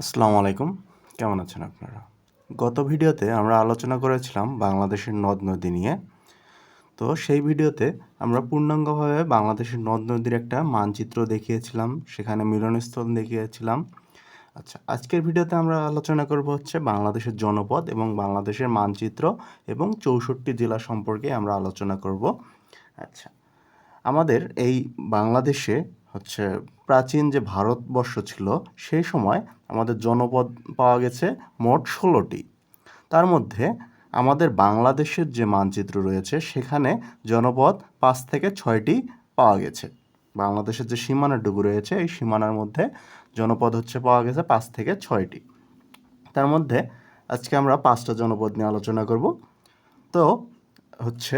আসসালামু আলাইকুম। কেমন আছেন আপনারা? গত ভিডিওতে আমরা আলোচনা করেছিলাম বাংলাদেশের নদ নদী নিয়ে। তো সেই ভিডিওতে আমরা পূর্ণাঙ্গভাবে বাংলাদেশের নদ নদীর একটা মানচিত্র দেখিয়েছিলাম, সেখানে মিলনস্থল দেখিয়েছিলাম। আচ্ছা আজকের ভিডিওতে আমরা আলোচনা করব হচ্ছে বাংলাদেশের জনপদ এবং বাংলাদেশের মানচিত্র এবং চৌষট্টি জেলা সম্পর্কে আমরা আলোচনা করব। আচ্ছা আমাদের এই বাংলাদেশে হচ্ছে প্রাচীন যে ভারতবর্ষ ছিল, সেই সময় আমাদের জনপদ পাওয়া গেছে মোট ষোলোটি। তার মধ্যে আমাদের বাংলাদেশের যে মানচিত্র রয়েছে, সেখানে জনপদ পাঁচ থেকে ছয়টি পাওয়া গেছে। বাংলাদেশের যে সীমানাটুকু রয়েছে, এই সীমানার মধ্যে জনপদ হচ্ছে পাওয়া গেছে পাঁচ থেকে ছয়টি। তার মধ্যে আজকে আমরা পাঁচটা জনপদ নিয়ে আলোচনা করব। তো হচ্ছে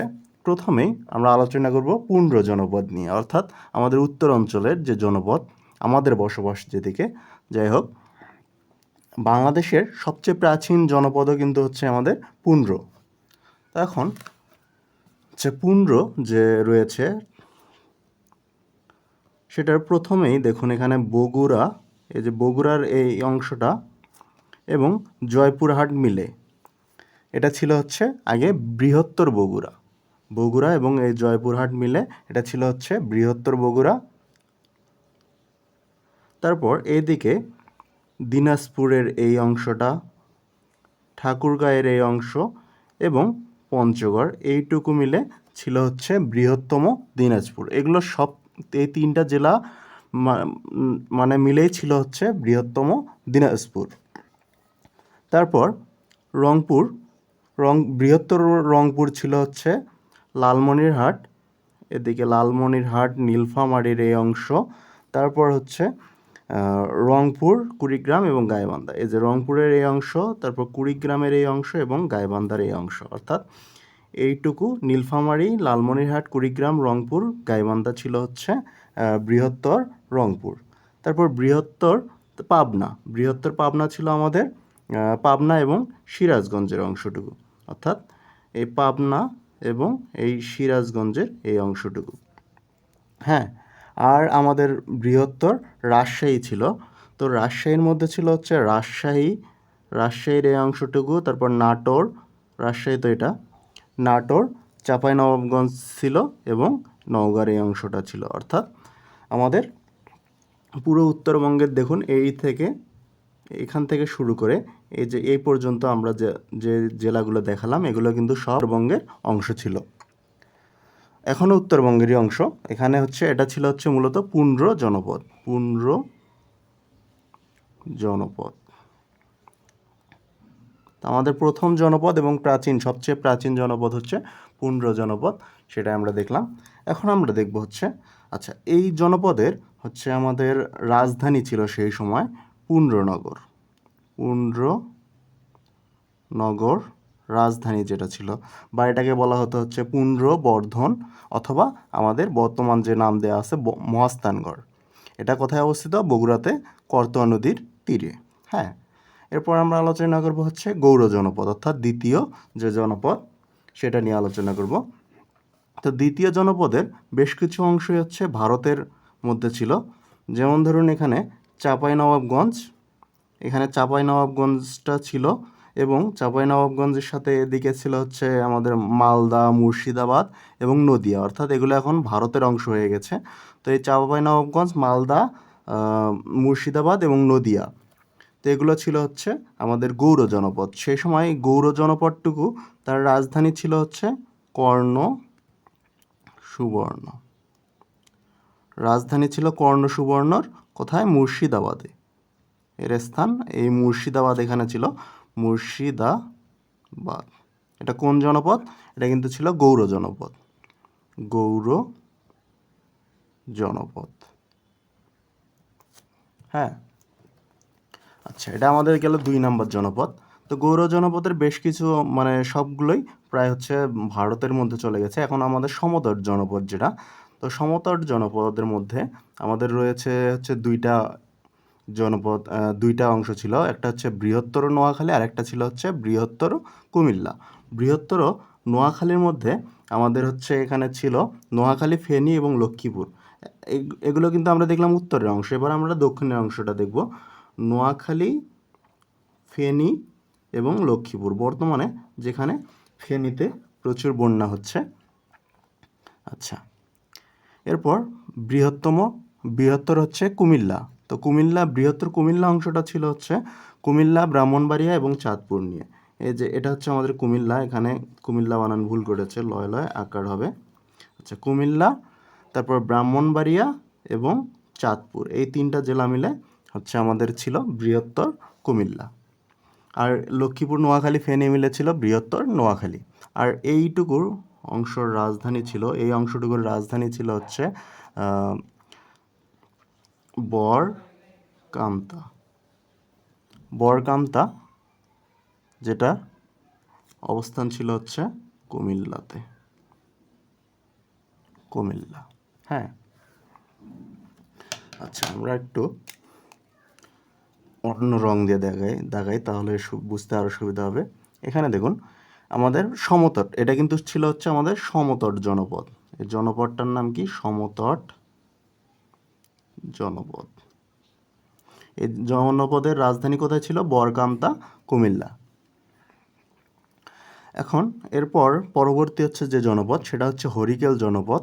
প্রথমেই আমরা আলোচনা করব পুন্ড্র জনপদ নিয়ে, অর্থাৎ আমাদের উত্তর অঞ্চলের যে জনপদ, আমাদের বসবাস যেদিকে। যাই হোক, বাংলাদেশের সবচেয়ে প্রাচীন জনপদও কিন্তু হচ্ছে আমাদের পুন্ড্র এখন হচ্ছে পুন্ড্র যে রয়েছে, সেটার প্রথমেই দেখুন এখানে বগুড়া, এই যে বগুড়ার এই অংশটা, এবং জয়পুরহাট মিলে। এটা ছিল হচ্ছে আগে বৃহত্তর বগুড়া। বগুড়া এবং এই জয়পুরহাট মিলে এটা ছিল হচ্ছে বৃহত্তর বগুড়া। তারপর এইদিকে দিনাজপুরের এই অংশটা, ঠাকুরগাঁয়ের এই অংশ এবং পঞ্চগড়, এইটুকু মিলে ছিল হচ্ছে বৃহত্তম দিনাজপুর। এগুলো সব এই তিনটা জেলা মানে মিলেই ছিল হচ্ছে বৃহত্তম দিনাজপুর। তারপর রংপুর, রং, বৃহত্তর রংপুর ছিল হচ্ছে লালমনিরহাট, এদিকে লালমনিরহাট, নীলফামারীর এই অংশ। তারপর হচ্ছে রংপুর, কুড়িগ্রাম এবং গাইবান্ধা। এই যে রংপুরের এই অংশ, তারপর কুড়িগ্রামের এই অংশ এবং গাইবান্ধার এই অংশ। অর্থাৎ এইটুকু নীলফামারি, লালমনিরহাট, কুড়িগ্রাম, রংপুর, গাইবান্ধা ছিল হচ্ছে বৃহত্তর রংপুর। তারপর বৃহত্তর পাবনা। বৃহত্তর পাবনা ছিল আমাদের পাবনা এবং সিরাজগঞ্জের অংশটুকু। অর্থাৎ এই পাবনা এবং এই সিরাজগঞ্জের এই অংশটুকু। হ্যাঁ আর আমাদের বৃহত্তর রাজশাহী ছিল। তো রাজশাহীর মধ্যে ছিল হচ্ছে রাজশাহী, রাজশাহীর এই অংশটুকু, তারপর নাটোর, রাজশাহী তো এটা। নাটোর, চাঁপাইনবাবগঞ্জ ছিল এবং নওগাঁর এই অংশটা ছিল। অর্থাৎ আমাদের পুরো উত্তরবঙ্গের দেখুন, এই থেকে এখান থেকে শুরু করে এই যে এই পর্যন্ত আমরা যে যে জেলাগুলো দেখালাম, এগুলো কিন্তু সব উত্তরবঙ্গের অংশ ছিল। এখনও উত্তরবঙ্গেরই অংশ। এখানে হচ্ছে, এটা ছিল হচ্ছে মূলত পুন্ড্র জনপদ। পুন্ড্র জনপদ। আমাদের প্রথম জনপদ এবং প্রাচীন, সবচেয়ে প্রাচীন জনপদ হচ্ছে পুন্ড্র জনপদ সেটা আমরা দেখলাম। এখন আমরা দেখব হচ্ছে আচ্ছা এই জনপদের হচ্ছে আমাদের রাজধানী ছিল সেই সময়। পুন্ড্রনগর। পুন্ড্র নগর রাজধানী যেটা ছিল। বা এটাকে বলা হতো হচ্ছে পুন্ড্র বর্ধন অথবা আমাদের বর্তমান যে নাম দেওয়া আছে মহাস্থানগড়। এটা কোথায় অবস্থিত? বগুড়াতে, করতোয়া নদীর তীরে। হ্যাঁ এরপর আমরা আলোচনা করব হচ্ছে গৌড় জনপদ অর্থাৎ দ্বিতীয় যে জনপদ, সেটা নিয়ে আলোচনা করব। তো দ্বিতীয় জনপদের বেশ কিছু অংশই হচ্ছে ভারতের মধ্যে ছিল। যেমন ধরুন এখানে চাঁপাইনবাবগঞ্জ, এখানে চাঁপাইনবাবগঞ্জটা ছিল এবং চাঁপাইনবাবগঞ্জের সাথে এদিকে ছিল হচ্ছে আমাদের মালদা, মুর্শিদাবাদ এবং নদিয়া। অর্থাৎ এগুলো এখন ভারতের অংশ হয়ে গেছে। তো এই চাঁপাইনবাবগঞ্জ, মালদা মুর্শিদাবাদ এবং নদিয়া। তো এগুলো ছিল হচ্ছে আমাদের গৌড় জনপদ। সেই সময় গৌড় জনপদটুকু তার রাজধানী ছিল হচ্ছে কর্ণ, সুবর্ণ। রাজধানী ছিল কর্ণ সুবর্ণর কোথায়? মুর্শিদাবাদে। এর স্থান এই মুর্শিদাবাদ এখানে ছিল। মুর্শিদাবাদ। এটা কোন জনপদ? এটা কিন্তু ছিল গৌর জনপদ। গৌর জনপদ। হ্যাঁ। আচ্ছা এটা আমাদের গেল দুই নম্বর জনপদ। তো গৌর জনপদের বেশ কিছু মানে সবগুলোই প্রায় হচ্ছে ভারতের মধ্যে চলে গেছে। এখন আমাদের সমতট জনপদ যেটা তো সমতট জনপদের মধ্যে আমাদের রয়েছে হচ্ছে দুইটা জনপদ দুইটা অংশ ছিল। একটা হচ্ছে বৃহত্তর নোয়াখালী আর একটা ছিল হচ্ছে বৃহত্তর কুমিল্লা। বৃহত্তর নোয়াখালীর মধ্যে আমাদের হচ্ছে এখানে ছিল নোয়াখালী, ফেনী এবং লক্ষ্মীপুর। এগ- এগুলো কিন্তু আমরা দেখলাম উত্তরের অংশ। এবার আমরা দক্ষিণের অংশটা দেখব। নোয়াখালী, ফেনী এবং লক্ষ্মীপুর। বর্তমানে যেখানে ফেনীতে প্রচুর বন্যা হচ্ছে। আচ্ছা। এরপর বৃহত্তম বৃহত্তর হচ্ছে কুমিল্লা। তো কুমিল্লা, বৃহত্তর কুমিল্লা অংশটা ছিল হচ্ছে কুমিল্লা, ব্রাহ্মণবাড়িয়া এবং চাঁদপুর নিয়ে। এই যে এটা হচ্ছে আমাদের কুমিল্লা, এখানে কুমিল্লা বানান ভুল করেছে, লয় লয় আকার হবে। আচ্ছা কুমিল্লা, তারপর ব্রাহ্মণবাড়িয়া এবং চাঁদপুর, এই তিনটা জেলা মিলে হচ্ছে আমাদের ছিল বৃহত্তর কুমিল্লা। আর লক্ষ্মীপুর, নোয়াখালী, ফেনী মিলে ছিল বৃহত্তর নোয়াখালী। আর এইটুকুর অংশর রাজধানী ছিল। এই অংশটুকুর রাজধানী ছিল হচ্ছে আহ, বরকামতা। বরকামতা যেটা অবস্থান ছিল হচ্ছে কুমিল্লাতে। কুমিল্লা হ্যাঁ। আচ্ছা আমরা একটু অন্য রং দিয়ে দেখাই দেখাই তাহলে বুঝতে আরও সুবিধা হবে। এখানে দেখুন আমাদের সমতট। এটা কিন্তু ছিল হচ্ছে আমাদের সমতট জনপদ। এই জনপদটার নাম কি? সমতট জনপদ। এই জনপদের রাজধানী কোথায় ছিল? বরকামতা কুমিল্লা। এখন এরপর পরবর্তী হচ্ছে যে জনপদ, সেটা হচ্ছে হরিকেল জনপদ।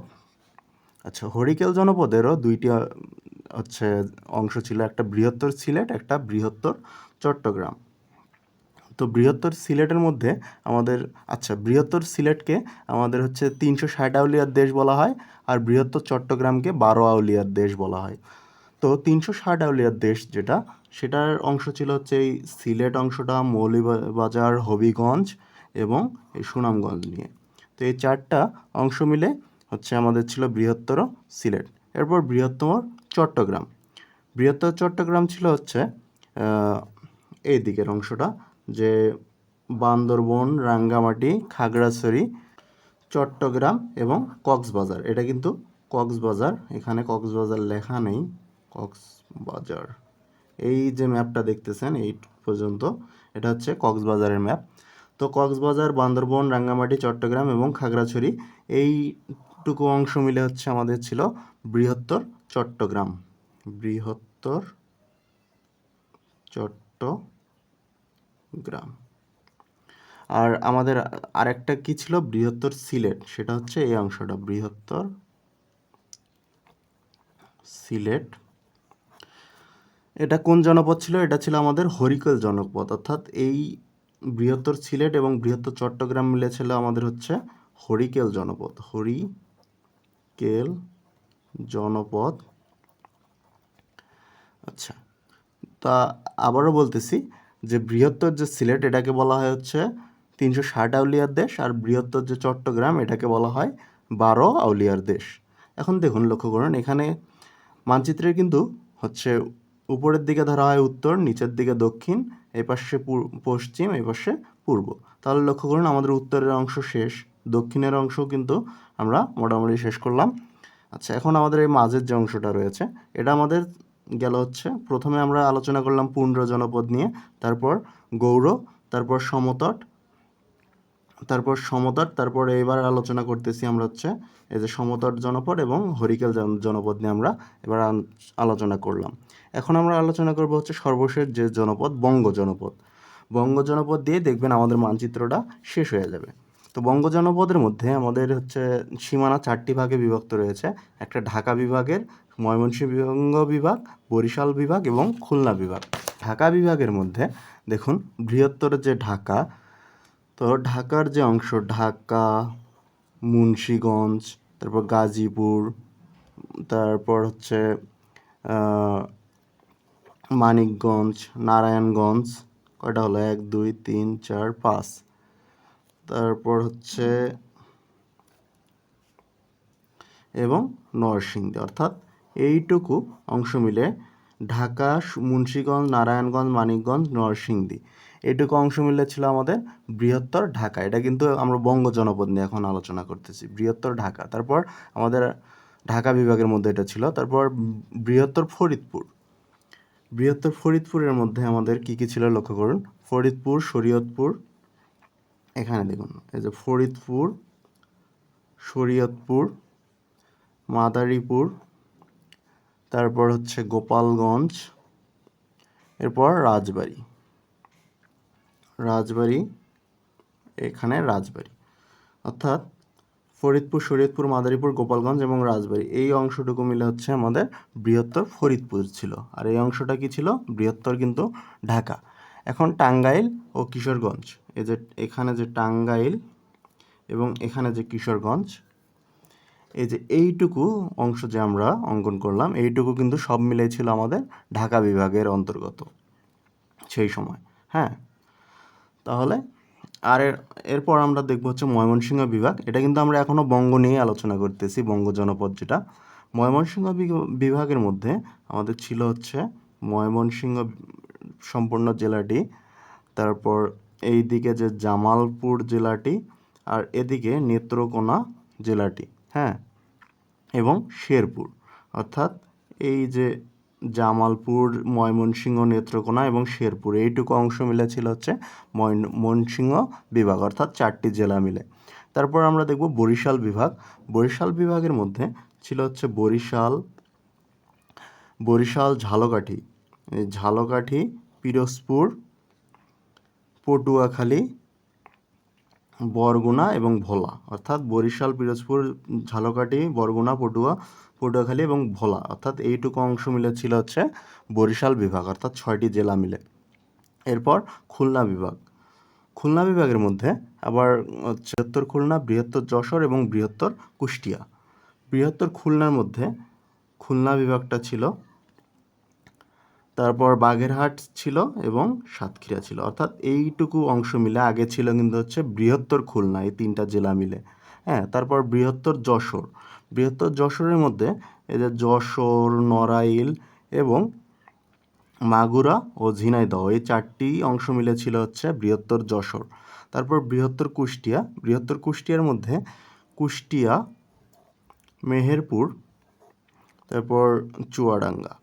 আচ্ছা হরিকেল জনপদেরও দুইটি হচ্ছে অংশ ছিল। একটা বৃহত্তর সিলেট, একটা বৃহত্তর চট্টগ্রাম। তো বৃহত্তর সিলেটের মধ্যে আমাদের আচ্ছা বৃহত্তর সিলেটকে আমাদের হচ্ছে তিনশো ষাট আউলিয়ার দেশ বলা হয় আর বৃহত্তর চট্টগ্রামকে বারো আউলিয়ার দেশ বলা হয়। তো তিনশো ষাট আউলিয়ার দেশ যেটা, সেটার অংশ ছিল হচ্ছে এই সিলেট অংশটা মৌলিবাজার হবিগঞ্জ এবং এই সুনামগঞ্জ নিয়ে। তো এই চারটা অংশ মিলে হচ্ছে আমাদের ছিল বৃহত্তর সিলেট, এরপর বৃহত্তম চট্টগ্রাম। বৃহত্তর চট্টগ্রাম ছিল হচ্ছে এই দিকের অংশটা যে বান্দরবন, রাঙ্গামাটি, খাগড়াছড়ি, চট্টগ্রাম এবং কক্সবাজার। এটা কিন্তু কক্সবাজার। এখানে কক্সবাজার লেখা নেই। কক্সবাজার। এই যে ম্যাপটা দেখতেছেন, এই পর্যন্ত, এটা হচ্ছে কক্সবাজারের ম্যাপ। তো কক্সবাজার, বান্দরবন, রাঙ্গামাটি, চট্টগ্রাম এবং খাগড়াছড়ি, এইটুকু অংশ মিলে হচ্ছে আমাদের ছিল বৃহত্তর চট্টগ্রাম। বৃহত্তর চট্টগ্রাম আর আমাদের আরেকটা কি ছিল? বৃহত্তর সিলেট। সেটা হচ্ছে এই অংশটা, বৃহত্তর সিলেট। এটা কোন জনপদ ছিল? এটা ছিল আমাদের হরিকেল জনপদ। অর্থাৎ এই বৃহত্তর সিলেট এবং বৃহত্তর চট্টগ্রাম মিলে ছিল আমাদের হচ্ছে হরিকেল জনপদ। হরিকেল জনপদ। আচ্ছা তা আবারও বলতেছি যে বৃহত্তর যে সিলেট, এটাকে বলা হয় হচ্ছে তিনশো ষাট আউলিয়ার দেশ আর বৃহত্তর যে চট্টগ্রাম, এটাকে বলা হয় বারো আউলিয়ার দেশ। এখন দেখুন, লক্ষ্য করুন, এখানে মানচিত্রে কিন্তু হচ্ছে উপরের দিকে ধরা হয় উত্তর, নিচের দিকে দক্ষিণ, এই পাশে পশ্চিম, এই পাশে পূর্ব। তাহলে লক্ষ্য করুন, আমাদের উত্তরের অংশ শেষ, দক্ষিণের অংশ কিন্তু আমরা মোটামুটি শেষ করলাম। আচ্ছা এখন আমাদের এই মাঝের যে অংশটা রয়েছে, এটা আমাদের গেল হচ্ছে। প্রথমে আমরা আলোচনা করলাম পুণ্ড্র জনপদ নিয়ে, তারপর গৌর তারপর সমতট তারপর সমতট, তারপর এবার আলোচনা করতেছি আমরা হচ্ছে এই যে সমতট জনপদ এবং হরিকেল জন- জনপদ নিয়ে আমরা এবার আলোচনা করলাম। এখন আমরা আলোচনা করব হচ্ছে সর্বশেষ যে জনপদ, বঙ্গ জনপদ। বঙ্গ জনপদ দিয়ে দেখবেন আমাদের মানচিত্রটা শেষ হয়ে যাবে। তো বঙ্গ জনপদের মধ্যে আমাদের হচ্ছে সীমানা চারটি ভাগে বিভক্ত রয়েছে। একটা ঢাকা বিভাগের, ময়মনসিংহ বিভাগ, বরিশাল বিভাগ এবং খুলনা বিভাগ। ঢাকা বিভাগের মধ্যে দেখুন, বৃহত্তর যে ঢাকা, তো ঢাকার যে অংশ, ঢাকা, মুন্সিগঞ্জ, তারপর গাজীপুর, তারপর হচ্ছে মানিকগঞ্জ, নারায়ণগঞ্জ, কয়টা হলো? এক, দুই, তিন, চার, পাঁচ। তারপর হচ্ছে এবং নরসিংদী, অর্থাৎ এইটুকু অংশ মিলে ঢাকা, মুন্সিগঞ্জ, নারায়ণগঞ্জ, মানিকগঞ্জ, নরসিংদী। এইটুকু অংশ মিলে ছিল আমাদের বৃহত্তর ঢাকা। এটা কিন্তু আমরা বঙ্গ জনপদ নিয়ে এখন আলোচনা করতেছি। বৃহত্তর ঢাকা। তারপর আমাদের ঢাকা বিভাগের মধ্যে এটা ছিল। তারপর বৃহত্তর ফরিদপুর। বৃহত্তর ফরিদপুরের মধ্যে আমাদের কি কি ছিল লক্ষ্য করুন? ফরিদপুর, শরীয়তপুর এখানে দেখুন, এই যে ফরিদপুর, শরীয়তপুর, মাদারীপুর, তারপর হচ্ছে গোপালগঞ্জ, এরপর রাজবাড়ি। রাজবাড়ি, এখানে রাজবাড়ি। অর্থাৎ ফরিদপুর, শরীয়তপুর, মাদারীপুর, গোপালগঞ্জ এবং রাজবাড়ি, এই অংশটুকু মিলে হচ্ছে আমাদের বৃহত্তর ফরিদপুর ছিল। আর এই অংশটা কি ছিল? বৃহত্তর কিন্তু ঢাকা। এখন টাঙ্গাইল ও কিশোরগঞ্জ। এই যে এখানে যে টাঙ্গাইল এবং এখানে যে কিশোরগঞ্জ, এই যে এইটুকু অংশ যে আমরা অঙ্কন করলাম, এইটুকু কিন্তু সব মিলেই ছিল আমাদের ঢাকা বিভাগের অন্তর্গত সেই সময়। হ্যাঁ? তাহলে আর এর, এরপর আমরা দেখব হচ্ছে ময়মনসিংহ বিভাগ। এটা কিন্তু আমরা এখনও বঙ্গ নিয়ে আলোচনা করতেছি, বঙ্গ জনপদ যেটা। ময়মনসিংহ বিভাগের মধ্যে আমাদের ছিল হচ্ছে ময়মনসিংহ সম্পূর্ণ জেলাটি, তারপর এই দিকে যে জামালপুর জেলাটি আর এদিকে নেত্রকোনা জেলাটি হ্যাঁ এবং শেরপুর। অর্থাৎ এই যে জামালপুর, ময়মনসিংহ, নেত্রকোনা এবং শেরপুর, এইটুকু অংশ মিলে ছিল হচ্ছে ময়মনসিংহ বিভাগ, অর্থাৎ চারটি জেলা মিলে। তারপর আমরা দেখব বরিশাল বিভাগ। বরিশাল বিভাগের মধ্যে ছিল হচ্ছে বরিশাল বরিশাল ঝালকাঠি ঝালকাঠি পিরোজপুর, পটুয়াখালী, বরগুনা এবং ভোলা। অর্থাৎ বরিশাল, পিরোজপুর, ঝালকাঠি, বরগুনা, পটুয়া, পটুয়াখালী এবং ভোলা। অর্থাৎ এইটুকু অংশ মিলে ছিল হচ্ছে বরিশাল বিভাগ, অর্থাৎ ছয়টি জেলা মিলে। এরপর খুলনা বিভাগ। খুলনা বিভাগের মধ্যে আবার বৃহত্তর খুলনা, বৃহত্তর যশোর এবং বৃহত্তর কুষ্টিয়া। বৃহত্তর খুলনার মধ্যে খুলনা বিভাগটা ছিল তারপর বাগেরহাট ছিল এবং সাতক্ষীরা ছিল। অর্থাৎ এইটুকু অংশ মিলে আগে ছিল কিন্তু হচ্ছে বৃহত্তর খুলনা, এই তিনটা জেলা মিলে। হ্যাঁ তারপর বৃহত্তর যশোর। বৃহত্তর যশোরের মধ্যে এই যে যশোর, নড়াইল এবং মাগুরা ও ঝিনাইদহ, এই চারটি অংশ মিলে ছিল হচ্ছে বৃহত্তর যশোর। তারপর বৃহত্তর কুষ্টিয়া। বৃহত্তর কুষ্টিয়ার মধ্যে কুষ্টিয়া, মেহেরপুর, তারপর চুয়াডাঙ্গা।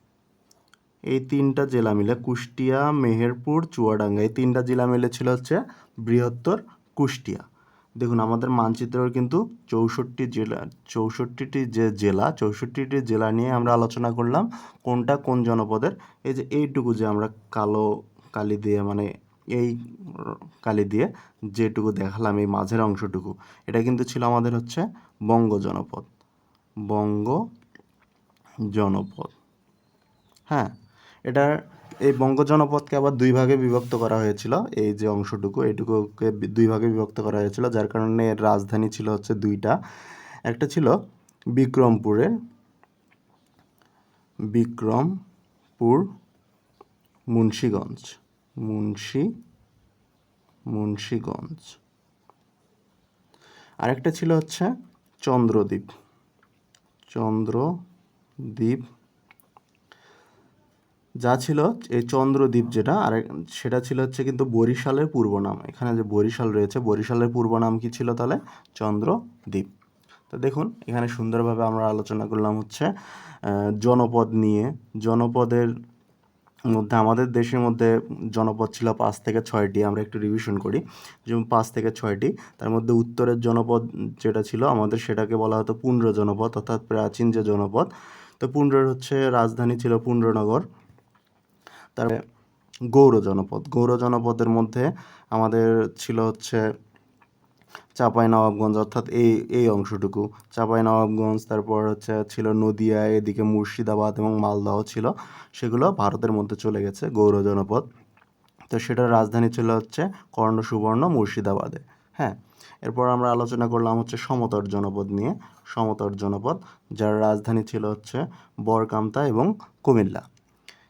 এই তিনটা জেলা মিলে কুষ্টিয়া, মেহেরপুর, চুয়াডাঙ্গা, এই তিনটা জেলা মিলে ছিল হচ্ছে বৃহত্তর কুষ্টিয়া। দেখুন, আমাদের মানচিত্রের কিন্তু চৌষট্টি জেলা, চৌষট্টিটি যে জেলা, চৌষট্টিটি জেলা নিয়ে আমরা আলোচনা করলাম, কোনটা কোন জনপদের। এই যে এইটুকু যে আমরা কালো কালি দিয়ে মানে এই কালি দিয়ে যেটুকু দেখালাম, এই মাঝের অংশটুকু, এটা কিন্তু ছিল আমাদের হচ্ছে বঙ্গ জনপদ। বঙ্গ জনপদ। হ্যাঁ এটার এই বঙ্গ জনপদকে আবার দুই ভাগে বিভক্ত করা হয়েছিল। এই যে অংশটুকু, এইটুকুকে বি- দুই ভাগে বিভক্ত করা হয়েছিল, যার কারণে এর রাজধানী ছিল হচ্ছে দুইটা। একটা ছিল বিক্রমপুরের বিক্রমপুর, মুন্সীগঞ্জ। মুন্সি, মুন্সীগঞ্জ। আরেকটা ছিল হচ্ছে চন্দ্রদ্বীপ। চন্দ্রদ্বীপ যা ছিল এই চন্দ্রদ্বীপ যেটা, আর সেটা ছিল হচ্ছে কিন্তু বরিশালের পূর্ব নাম। এখানে যে বরিশাল রয়েছে, বরিশালের পূর্ব নাম কি ছিল তাহলে? চন্দ্রদ্বীপ। তো দেখুন, এখানে সুন্দরভাবে আমরা আলোচনা করলাম হচ্ছে জনপদ নিয়ে। জনপদের মধ্যে, আমাদের দেশের মধ্যে জনপদ ছিল পাঁচ থেকে ছয়টি, আমরা একটু রিভিশন করি। যেমন পাঁচ থেকে ছয়টি, তার মধ্যে উত্তরের জনপদ যেটা ছিল, আমাদের সেটাকে বলা হতো পুণ্ড্র জনপদ, অর্থাৎ প্রাচীন যে জনপদ, তো পুণ্ড্রের হচ্ছে রাজধানী ছিল পুণ্ড্রনগর তারপরে গৌর জনপদ। গৌর জনপদের মধ্যে আমাদের ছিল হচ্ছে চাঁপাই নবাবগঞ্জ, অর্থাৎ এই এই অংশটুকু। চাঁপাই নবাবগঞ্জ, তারপর হচ্ছে ছিল নদিয়া, এদিকে মুর্শিদাবাদ এবং মালদহ ছিল। সেগুলো ভারতের মধ্যে চলে গেছে গৌর জনপদ। তো সেটার রাজধানী ছিল হচ্ছে কর্ণ সুবর্ণ মুর্শিদাবাদে। হ্যাঁ এরপর আমরা আলোচনা করলাম হচ্ছে সমতর জনপদ নিয়ে। সমতর জনপদ, যার রাজধানী ছিল হচ্ছে বরকামতা এবং কুমিল্লা।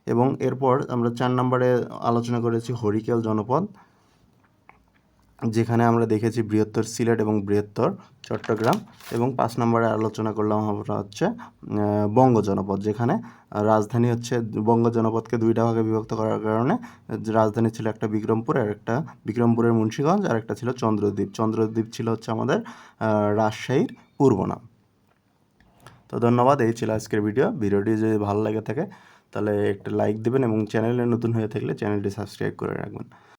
এবং এরপর আমরা চার নম্বরে আলোচনা করেছি হরিকেল জনপদ, যেখানে আমরা দেখেছি বৃহত্তর সিলেট এবং বৃহত্তর চট্টগ্রাম এবং পাঁচ নম্বরে আলোচনা করলাম আমরা হচ্ছে বঙ্গ জনপদ, যেখানে রাজধানী হচ্ছে বঙ্গ জনপদকে দুইটা ভাগে বিভক্ত করার কারণে রাজধানী ছিল একটা বিক্রমপুর আর একটা বিক্রমপুরের মুন্সীগঞ্জ, আর একটা ছিল চন্দ্রদ্বীপ। চন্দ্রদ্বীপ ছিল হচ্ছে আমাদের রাজশাহীর পূর্ব নাম। তো ধন্যবাদ, এই ছিল আজকের ভিডিও। ভিডিওটি যদি ভালো লাগে থাকে তাহলে একটা লাইক দেবেন এবং চ্যানেলে নতুন হয়ে থাকলে চ্যানেলটি সাবস্ক্রাইব করে রাখবেন।